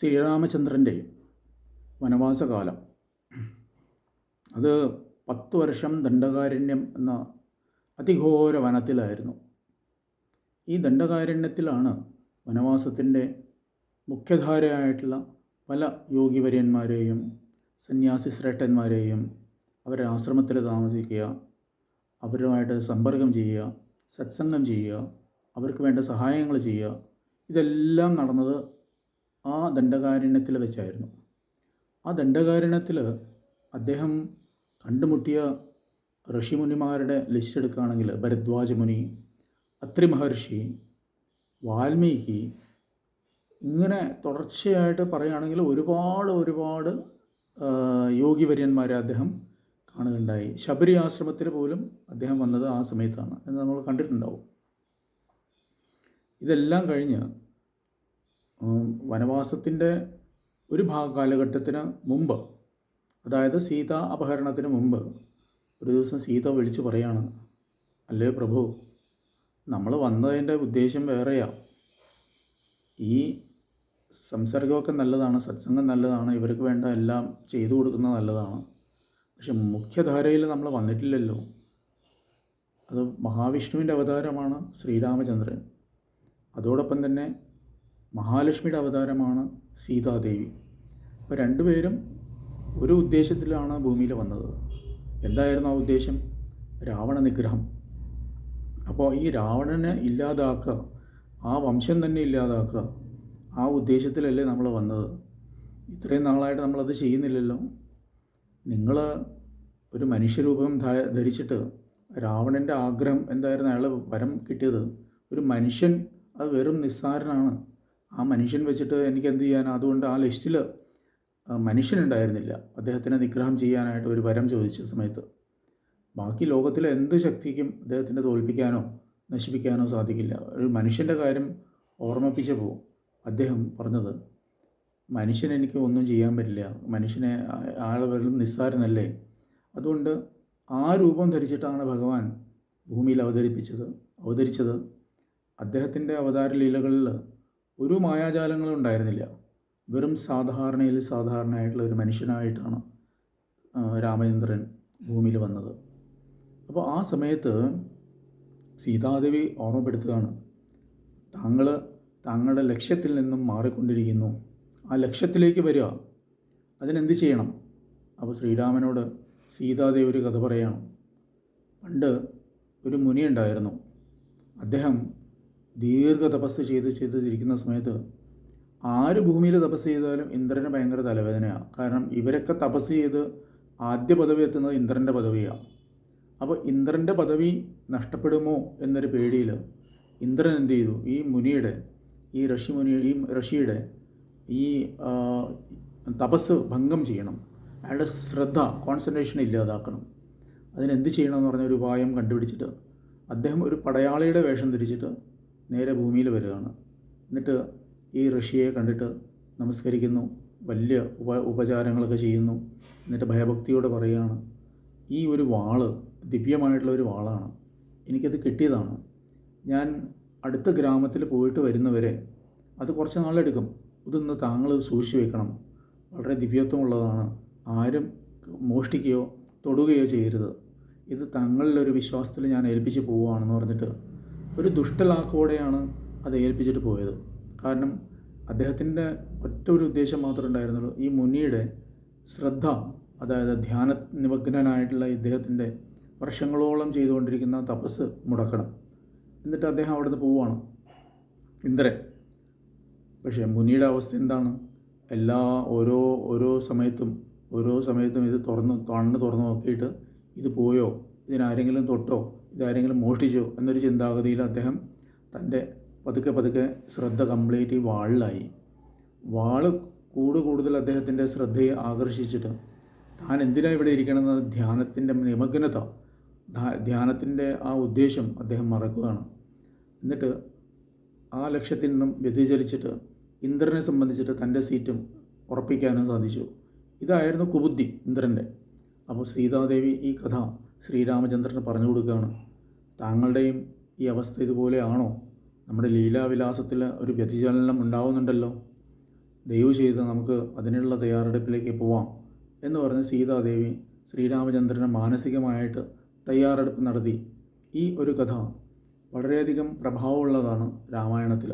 ശ്രീരാമചന്ദ്രന്റെ വനവാസകാലം. അത് പത്ത് വർഷം ദണ്ഡകാരണ്യം എന്ന അതിഘോര വനത്തിലായിരുന്നു. ഈ ദണ്ഡകാരണ്യത്തിലാണ് വനവാസത്തിന്റെ മുഖ്യധാരയായിട്ടുള്ള പല യോഗിവര്യന്മാരെയും സന്യാസി ശ്രേഷ്ഠന്മാരെയും അവരുടെ ആശ്രമത്തിൽ താമസിക്കുക അവരുമായിട്ട് സമ്പർക്കം ചെയ്യുക സത്സംഗം ചെയ്യുക അവർക്ക് വേണ്ട സഹായങ്ങൾ ചെയ്യുക ഇതെല്ലാം നടന്നത് ആ ദണ്ഡകാരണ്യത്തിൽ വെച്ചായിരുന്നു. ആ ദണ്ഡകാരണ്യത്തിൽ അദ്ദേഹം കണ്ടുമുട്ടിയ ഋഷിമുനിമാരുടെ ലിസ്റ്റ് എടുക്കുകയാണെങ്കിൽ ഭരദ്വാജ മുനി അത്രി മഹർഷി വാൽമീകി ഇങ്ങനെ തുടർച്ചയായിട്ട് പറയുകയാണെങ്കിൽ ഒരുപാട് ഒരുപാട് യോഗിവര്യന്മാരെ അദ്ദേഹം കാണുകയുണ്ടായി. ശബരി ആശ്രമത്തിൽ പോലും അദ്ദേഹം വന്നത് ആ സമയത്താണ് എന്ന് നമ്മൾ കണ്ടിട്ടുണ്ടാവും. ഇതെല്ലാം കഴിഞ്ഞ് വനവാസത്തിന്റെ ഒരു ഭാഗ കാലഘട്ടത്തിന് മുമ്പ് അതായത് സീത അപഹരണത്തിന് മുമ്പ് ഒരു ദിവസം സീത വിളിച്ചു പറയാണ് അല്ലേ പ്രഭു നമ്മൾ വന്നതിന്റെ ഉദ്ദേശം വേറെയാ. ഈ സംസർഗമൊക്കെ നല്ലതാണ് സത്സംഗം നല്ലതാണ് ഇവർക്ക് വേണ്ട എല്ലാം ചെയ്തു കൊടുക്കുന്നത് നല്ലതാണ്. പക്ഷെ മുഖ്യധാരയിൽ നമ്മൾ വന്നിട്ടില്ലല്ലോ. അത് മഹാവിഷ്ണുവിന്റെ അവതാരമാണ് ശ്രീരാമചന്ദ്രൻ. അതോടൊപ്പം തന്നെ മഹാലക്ഷ്മിയുടെ അവതാരമാണ് സീതാദേവി. അപ്പോൾ രണ്ടുപേരും ഒരു ഉദ്ദേശത്തിലാണ് ഭൂമിയിൽ വന്നത്. എന്തായിരുന്നു ആ ഉദ്ദേശം? രാവണ നിഗ്രഹം. അപ്പോൾ ഈ രാവണനെ ഇല്ലാതാക്കുക ആ വംശം തന്നെ ഇല്ലാതാക്കുക ആ ഉദ്ദേശത്തിലല്ലേ നമ്മൾ വന്നത്. ഇത്രയും നാളായിട്ട് നമ്മളത് ചെയ്യുന്നില്ലല്ലോ. നിങ്ങൾ ഒരു മനുഷ്യരൂപം ധരിച്ചിട്ട് രാവണന്റെ ആഗ്രഹം എന്തായിരുന്നു? അയാൾ വരം കിട്ടിയത്? ഒരു മനുഷ്യൻ അത് വെറും നിസ്സാരനാണ്. ആ മനുഷ്യൻ വെച്ചിട്ട് എനിക്ക് എന്ത് ചെയ്യാൻ അതുകൊണ്ട് ആ ലിസ്റ്റിൽ മനുഷ്യനുണ്ടായിരുന്നില്ല. അദ്ദേഹത്തിനെ നിഗ്രഹം ചെയ്യാനായിട്ട് ഒരു വരം ചോദിച്ച സമയത്ത്. ബാക്കി ലോകത്തിലെ എന്ത് ശക്തിക്കും അദ്ദേഹത്തിനെ തോൽപ്പിക്കാനോ നശിപ്പിക്കാനോ സാധിക്കില്ല. ഒരു മനുഷ്യന്റെ കാര്യം ഓർമ്മിപ്പിച്ചപ്പോൾ അദ്ദേഹം പറഞ്ഞത് മനുഷ്യൻ എനിക്ക് ഒന്നും ചെയ്യാൻ പറ്റില്ല. മനുഷ്യനെ ആളെ നിസ്സാരനല്ലേ? അതുകൊണ്ട് ആ രൂപം ധരിച്ചിട്ടാണ് ഭഗവാൻ ഭൂമിയിൽ അവതരിപ്പിച്ചത് അവതരിച്ചത്. അദ്ദേഹത്തിന്റെ അവതാര ലീലകളിൽ ഒരു മായാജാലങ്ങളും ഉണ്ടായിരുന്നില്ല. വെറും സാധാരണയിൽ സാധാരണയായിട്ടുള്ള ഒരു മനുഷ്യനായിട്ടാണ് രാമചന്ദ്രൻ ഭൂമിയിൽ വന്നത്. അപ്പോൾ ആ സമയത്ത് സീതാദേവി ഓർമ്മപ്പെടുത്തുകയാണ് താങ്കൾ താങ്കളുടെ ലക്ഷ്യത്തിൽ നിന്നും മാറിക്കൊണ്ടിരിക്കുന്നു. ആ ലക്ഷ്യത്തിലേക്ക് വരിക. അതിനെന്ത് ചെയ്യണം? അപ്പോൾ ശ്രീരാമനോട് സീതാദേവി ഒരു കഥ പറയാണ്. പണ്ട് ഒരു മുനി ഉണ്ടായിരുന്നു അദ്ദേഹം ദീർഘ തപസ് ചെയ്ത് ചെയ്തിരിക്കുന്ന സമയത്ത് ആര് ഭൂമിയിൽ തപസ് ചെയ്താലും ഇന്ദ്രന് ഭയങ്കര തലവേദനയാണ് കാരണം ഇവരൊക്കെ തപസ് ചെയ്ത് ആദ്യ പദവി എത്തുന്നത് ഇന്ദ്രന്റെ പദവിയാണ് അപ്പോൾ ഇന്ദ്രന്റെ പദവി നഷ്ടപ്പെടുമോ എന്നൊരു പേടിയിൽ ഇന്ദ്രൻ എന്ത് ചെയ്തു? ഈ മുനിയുടെ ഈ ഋഷി മുനി ഈ ഋഷിയുടെ ഈ തപസ് ഭംഗം ചെയ്യണം. അയാളുടെ ശ്രദ്ധ കോൺസെൻട്രേഷൻ ഇല്ലാതാക്കണം. അതിനെന്ത് ചെയ്യണമെന്ന് പറഞ്ഞ ഒരു ഉപായം കണ്ടുപിടിച്ചിട്ട് അദ്ദേഹം ഒരു പടയാളിയുടെ വേഷം ധരിച്ചിട്ട് നേരെ ഭൂമിയിൽ വരികയാണ്. എന്നിട്ട് ഈ ഋഷിയെ കണ്ടിട്ട് നമസ്കരിക്കുന്നു വലിയ ഉപ ഉപചാരങ്ങളൊക്കെ ചെയ്യുന്നു. എന്നിട്ട് ഭയഭക്തിയോടെ പറയുകയാണ് ഈ ഒരു വാൾ ദിവ്യമായിട്ടുള്ള ഒരു വാളാണ്. എനിക്കത് കിട്ടിയതാണ്. ഞാൻ അടുത്ത ഗ്രാമത്തിൽ പോയിട്ട് വരുന്നവരെ അത് കുറച്ച് നാളെടുക്കും. ഇതൊന്ന് താങ്കൾ സൂക്ഷിച്ചു വെക്കണം. വളരെ ദിവ്യത്വമുള്ളതാണ്. ആരും മോഷ്ടിക്കുകയോ തൊടുകയോ ചെയ്യരുത്. ഇത് തങ്ങളിലൊരു വിശ്വാസത്തിൽ ഞാൻ ഏൽപ്പിച്ച് പോവുകയാണെന്ന് പറഞ്ഞിട്ട് ഒരു ദുഷ്ടലാക്കോടെയാണ് അത് ഏൽപ്പിച്ചിട്ട് പോയത്. കാരണം അദ്ദേഹത്തിന്റെ ഒറ്റ ഒരു ഉദ്ദേശം മാത്രമേ ഉണ്ടായിരുന്നുള്ളൂ. ഈ മുനിയുടെ ശ്രദ്ധ അതായത് ധ്യാന നിമഗ്നനായിട്ടുള്ള ഇദ്ദേഹത്തിന്റെ വർഷങ്ങളോളം ചെയ്തുകൊണ്ടിരിക്കുന്ന തപസ് മുടക്കണം. എന്നിട്ട് അദ്ദേഹം അവിടുന്ന് പോവുകയാണ്. ഇന്ദ്രൻ പക്ഷേ മുനിയുടെ അവസ്ഥ എന്താണ്? എല്ലാ ഓരോ ഓരോ സമയത്തും ഓരോ സമയത്തും ഇത് തുറന്ന് കണ്ണ് തുറന്ന് നോക്കിയിട്ട് ഇത് പോയോ? ഇതിനാരെങ്കിലും തൊട്ടോ? ഇതാരെങ്കിലും മോഷ്ടിച്ചോ എന്നൊരു ചിന്താഗതിയിൽ അദ്ദേഹം തന്റെ പതുക്കെ പതുക്കെ ശ്രദ്ധ കംപ്ലീറ്റ് വാളിലായി. വാൾ കൂട് കൂടുതൽ അദ്ദേഹത്തിന്റെ ശ്രദ്ധയെ ആകർഷിച്ചിട്ട് താൻ എന്തിനാണ് ഇവിടെ ഇരിക്കണമെന്ന് ധ്യാനത്തിന്റെ നിമഗ്നത ധ്യാനത്തിന്റെ ആ ഉദ്ദേശം അദ്ദേഹം മറക്കുകയാണ്. എന്നിട്ട് ആ ലക്ഷ്യത്തിൽ നിന്നും വ്യതിചലിച്ചിട്ട് ഇന്ദ്രനെ സംബന്ധിച്ചിട്ട് തന്റെ സീറ്റും ഉറപ്പിക്കാനും സാധിച്ചു. ഇതായിരുന്നു കുബുദ്ധി ഇന്ദ്രന്റെ. അപ്പോൾ സീതാദേവി ഈ കഥ ശ്രീരാമചന്ദ്രന് പറഞ്ഞു കൊടുക്കുകയാണ്. താങ്കളുടെയും ഈ അവസ്ഥ ഇതുപോലെയാണോ? നമ്മുടെ ലീലാവിലാസത്തിൽ ഒരു വ്യതിചലനം ഉണ്ടാവുന്നുണ്ടല്ലോ. ദയവ് ചെയ്ത് നമുക്ക് അതിനുള്ള തയ്യാറെടുപ്പിലേക്ക് പോവാം എന്ന് പറഞ്ഞ് സീതാദേവി ശ്രീരാമചന്ദ്രന് മാനസികമായിട്ട് തയ്യാറെടുപ്പ് നടത്തി. ഈ ഒരു കഥ വളരെയധികം പ്രഭാവമുള്ളതാണ് രാമായണത്തിൽ